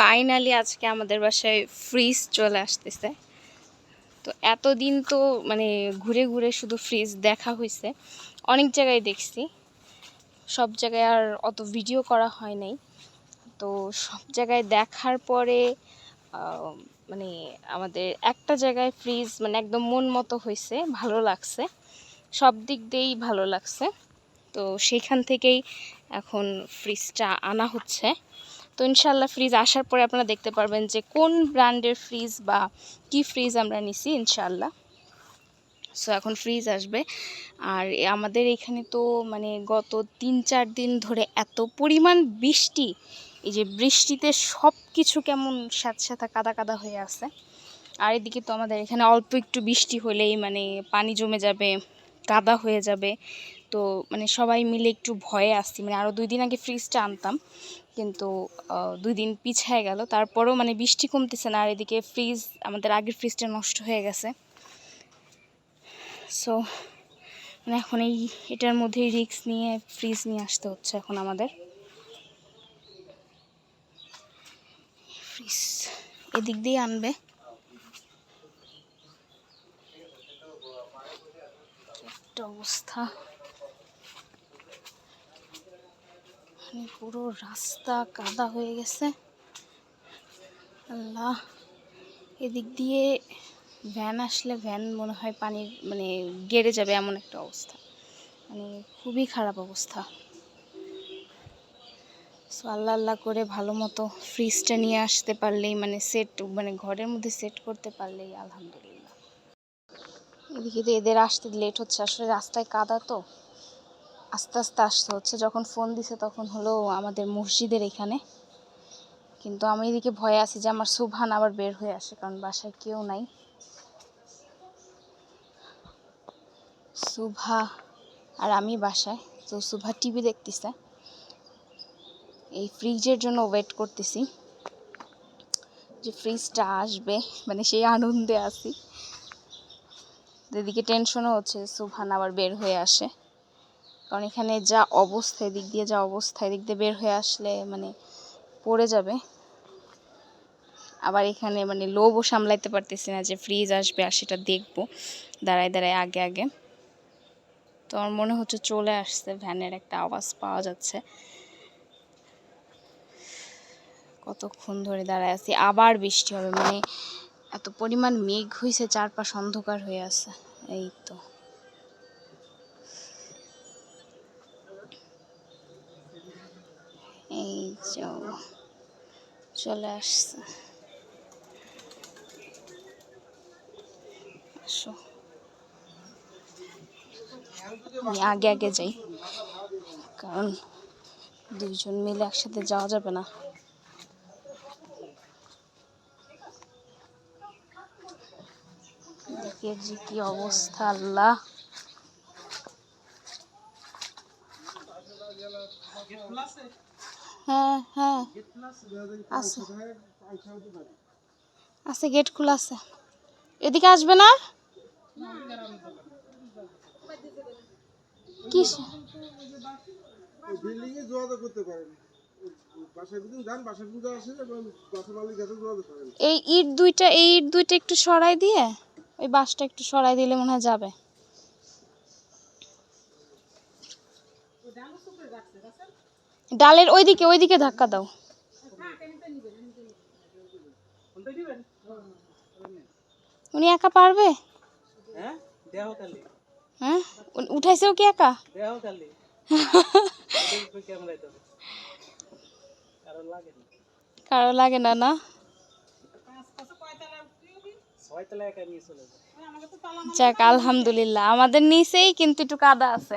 Finally আজকে আমাদের বাসায় ফ্রিজ চলে আসতেছে। তো এতদিন তো মানে ঘুরে ঘুরে শুধু ফ্রিজ দেখা হয়েছে অনেক জায়গায় দেখছি। সব জায়গায় আর অত ভিডিও করা হয় নাই। তো সব জায়গায় দেখার পরে মানে আমাদের একটা জায়গায় ফ্রিজ মানে একদম মন মতো হয়েছে ভালো লাগছে। সব দিক দিয়েই ভালো লাগছে। তো সেইখান থেকেই এখন ফ্রিজটা আনা হচ্ছে। তো ইনশাল্লাহ ফ্রিজ আসার পরে আপনারা দেখতে পারবেন যে কোন ব্র্যান্ডের ফ্রিজ বা কি ফ্রিজ আমরা নিছি ইনশাল্লাহ সো এখন ফ্রিজ আসবে। আর আমাদের এখানে তো মানে গত তিন চার দিন ধরে এত পরিমাণ বৃষ্টি, এই যে বৃষ্টিতে সব কিছু কেমন স্যাঁতস্যাঁতা, কাদা কাদা হয়ে আছে। আর এদিকে তো আমাদের এখানে অল্প একটু বৃষ্টি হলেই মানে পানি জমে যাবে, কাদা হয়ে যাবে। তো মানে সবাই মিলে একটু ভয়ে আসছি মানে আরও দুই দিন আগে ফ্রিজটা আনতাম। কিন্তু দুই দিন পিছায় গেল। তারপরেও মানে বৃষ্টি কমতেছে না, আর এদিকে ফ্রিজ আমাদের আগের ফ্রিজটা নষ্ট হয়ে গেছে। সো মানে এখন এই, এটার মধ্যেই রিস্ক নিয়ে ফ্রিজ নিয়ে আসতে হচ্ছে এখন আমাদের। ফ্রিজ এদিক দিয়ে আনবে। একটা অবস্থা। মানে পুরো রাস্তা কাদা হয়ে গেছে। আল্লাহ, এদিক দিয়ে ভ্যান আসলে ভ্যান মনে হয় পানির মানে গেড়ে যাবে এমন একটা অবস্থা। মানে খুবই খারাপ অবস্থা। সো আল্লাহ আল্লাহ করে ভালো মতো ফ্রিজটা নিয়ে আসতে পারলেই মানে সেট মানে ঘরের মধ্যে সেট করতে পারলেই আলহামদুলিল্লাহ। এদিকে তো এদের আসতে লেট হচ্ছে। আসলে রাস্তায় কাদা তো। আস্তে আস্তে আসতে হচ্ছে। যখন ফোন দিছে তখন হলো আমাদের মসজিদের এখানে। কিন্তু আমি এদিকে ভয়ে আছি যে আমার সুভান আবার বের হয়ে আসে, কারণ বাসায় কেউ নাই। সুভা আর আমি বাসায়। তো সুভা টিভি দেখতেছে। এই ফ্রিজের জন্য ওয়েট করতেছি। যে ফ্রিজটা আসবে মানে সেই আনন্দে আছি। এদিকে টেনশনও হচ্ছে সুভান আবার বের হয়ে আসে। কারণ এখানে যা অবস্থা, এদিক দিয়ে যা অবস্থা, এদিক দিয়ে বের হয়ে আসলে মানে পড়ে যাবে। আবার এখানে মানে লোভও সামলাইতে পারতেছি না যে ফ্রিজ আসবে আর সেটা দেখব। দাঁড়ায় দাঁড়ায়, আগে আগে। তো আমার মনে হচ্ছে চলে আসছে, ভ্যানের একটা আওয়াজ পাওয়া যাচ্ছে। কতক্ষণ ধরে দাঁড়ায় আছি? আবার বৃষ্টি হবে মানে এত পরিমাণ মেঘ হয়েছে চারপাশ অন্ধকার হয়ে আছে। এই তো। এই যে চলে আসছে। আসো। আমি আগে আগে যাই, কারণ দুইজন মিলে একসাথে যাওয়া যাবে না। দেখে কি অবস্থা, আল্লাহ। হ্যাঁ হ্যাঁ। আছে। আছে গেট খোলা আছে। এদিকে আসবে না? কি বিল্ডিং এ যোগাযোগ করতে পারেন। এই ইট দুইটা এই ইট দুইটা একটু সরাই দিয়ে ওই বাসটা একটু সরাই দিলে মনে হয় যাবে। ডালের ওইদিকে ওইদিকে ধাক্কা দাও। উনি একা পারবে? হ্যাঁ? হ্যাঁ? উঠাইছেও কি একা? কারও লাগে না। না যাক আলহামদুলিল্লাহ। আমাদের নিচেই কিন্তু একটু কাদা আছে।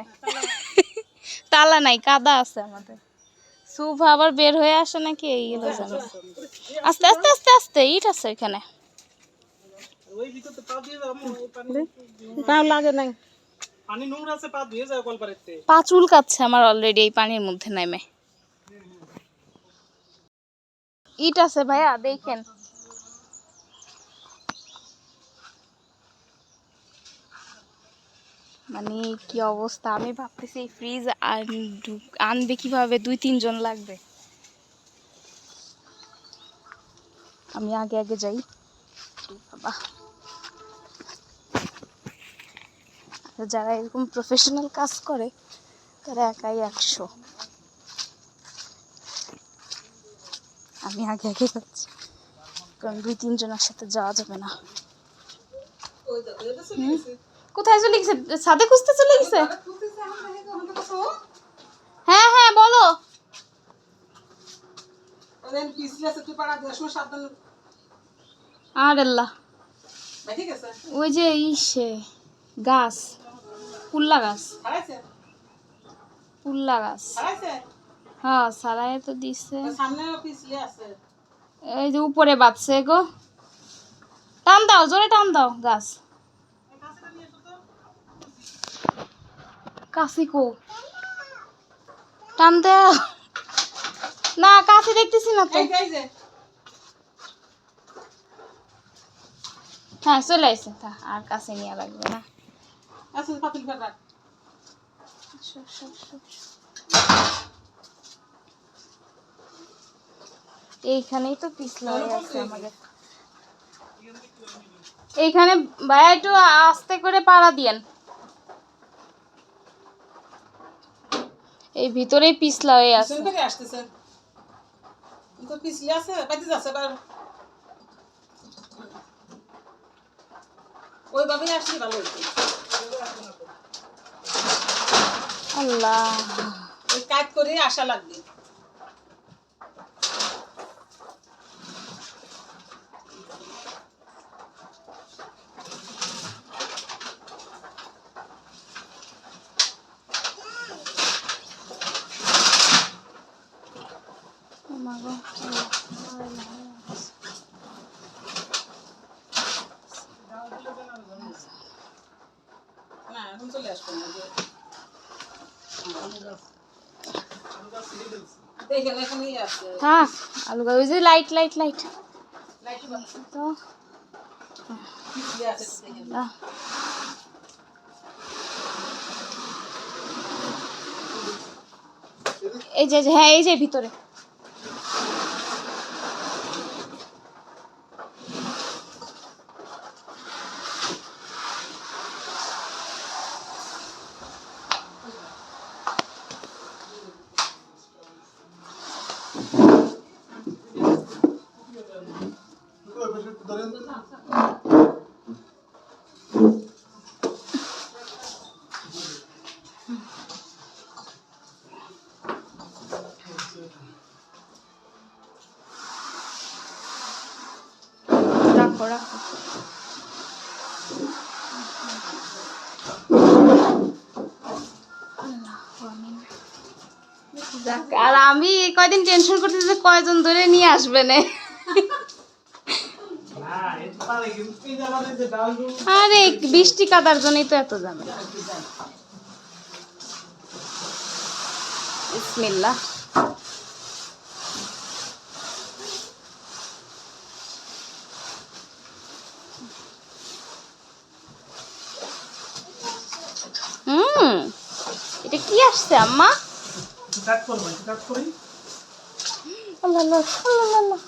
তালা নাই কাদা আছে আমাদের। সুভ আবার বের হয়ে আসে নাকি? এই হলো জানো আস্তে আস্তে আস্তে আস্তে ইট আছে এখানে ওই ভিতর তো পা দিয়ে যাও ওই পানি তাও লাগে নাই। পানি নোংরা আছে পা ধুয়ে যাও কল পা চুলকাচ্ছে আমার অলরেডি এই পানির মধ্যে নেমে। ইট আছে ভাইয়া দেখেন। মানে কি অবস্থা? আমি ভাবতেছি ফ্রিজ আনবে কীভাবে? দুই, তিনজন লাগবে। আমি আগে আগে যাই। বাবা। যারা এরকম প্রফেশনাল কাজ করে, তারা একাই একশো। আমি আগে আগে যাচ্ছি। কারণ দুই, তিনজনের সাথে যাওয়া যাবে না। কোথায় চলে গেছে ছাদে খুঁজতে চলে গেছে হ্যাঁ হ্যাঁ বলো। আর আল্লাহ। ওই যে ইসে গাছ পুল্লা গাছ। পুল্লা গাছ। হ্যাঁ সারাই তো দিছে। এই যে উপরে বাঁধছে গো। টান দাও জোরে টান দাও গাছ। কাশি কো। টান না কাশি দেখতেছি না তো। হ্যাঁ চলে আসছে আর কাছে নিয়ে লাগবে না। ফেরা এইখানেই তো পিছলা হয়ে আছে আমাদের। এইখানে ভাইয়া একটু আস্তে করে পাড়া দিয়েন। এই ভিতরে পিছলা হয়ে আছে। আসতেছে। তো পিছলে আছে পাইতে যাচ্ছে এবার ওইভাবেই আসলে ভালো হইতো। আল্লাহ। ওই কাজ করে আসা লাগবে ও মা গো, না এখন চলে আসবে না যে দেখেন এখানেই আছে থাক আলু ওই যে লাইট লাইট লাইট তো পিছলে আছে দেখেন। আহ, এই যে এই যে, হ্যাঁ এই যে ভিতরে। আমিন। যাক, আর আমি কয়দিন টেনশন করতেছি যে কয়জন ধরে নিয়ে আসবে না। আরে বৃষ্টি কাদার জন্যই তো এত যাবে বিসমিল্লাহ। হুম। এটা কি আসছে আম্মা? আল্লাহ আল্লাহ আল্লাহ আল্লাহ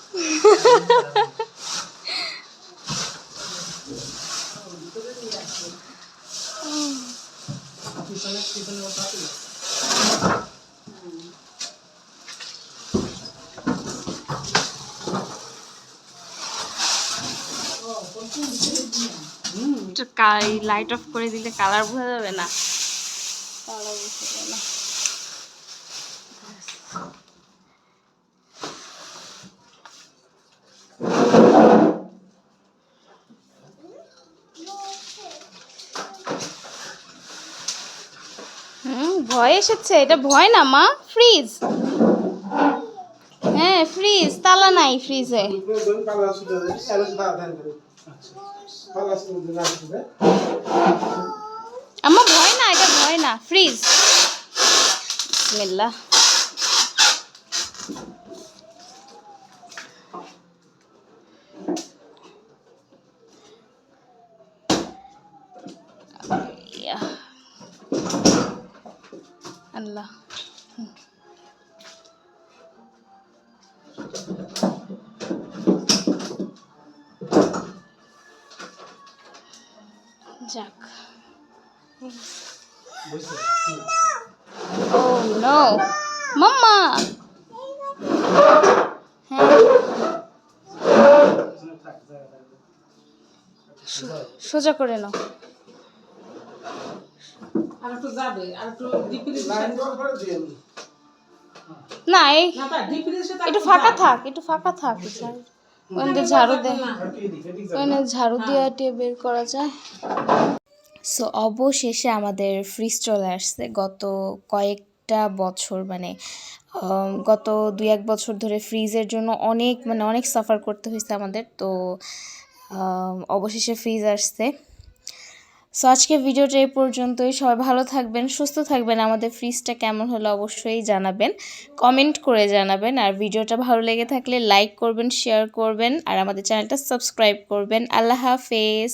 পিছনে পিছনে পাতিল লাইট অফ করে দিলে কালার বোঝা যাবে না। কালার বোঝা যাবে না। হুম ভয় এসেছে। এটা ভয় না মা? ফ্রিজ হ্যাঁ ফ্রিজ তালা নাই ফ্রিজে আমার ভয় না এটা ভয় না। ফ্রিজ বিসমিল্লাহ। যাক। Oh no. মাম্মা। হ্যাঁ। সোজা করে নাও। নি। একটু ফাঁকা থাক একটু ফাঁকা থাক ঝাড়ু দিয়ে টিয়ে বের করা যায়। সো অবশেষে আমাদের ফ্রিজ চলে আসছে। গত কয়েকটা বছর মানে গত দুই এক বছর ধরে ফ্রিজের জন্য অনেক মানে অনেক সাফার করতে হয়েছে আমাদের। তো অবশেষে ফ্রিজ আসছে। সো আজকে ভিডিওটা এই পর্যন্তই। সবাই ভালো থাকবেন, সুস্থ থাকবেন। আমাদের ফ্রিজটা কেমন হলো অবশ্যই জানাবেন। কমেন্ট করে জানাবেন। আর ভিডিওটা ভালো লেগে থাকলে লাইক করবেন শেয়ার করবেন। আর আমাদের চ্যানেলটা সাবস্ক্রাইব করবেন। আল্লাহ হাফেজ।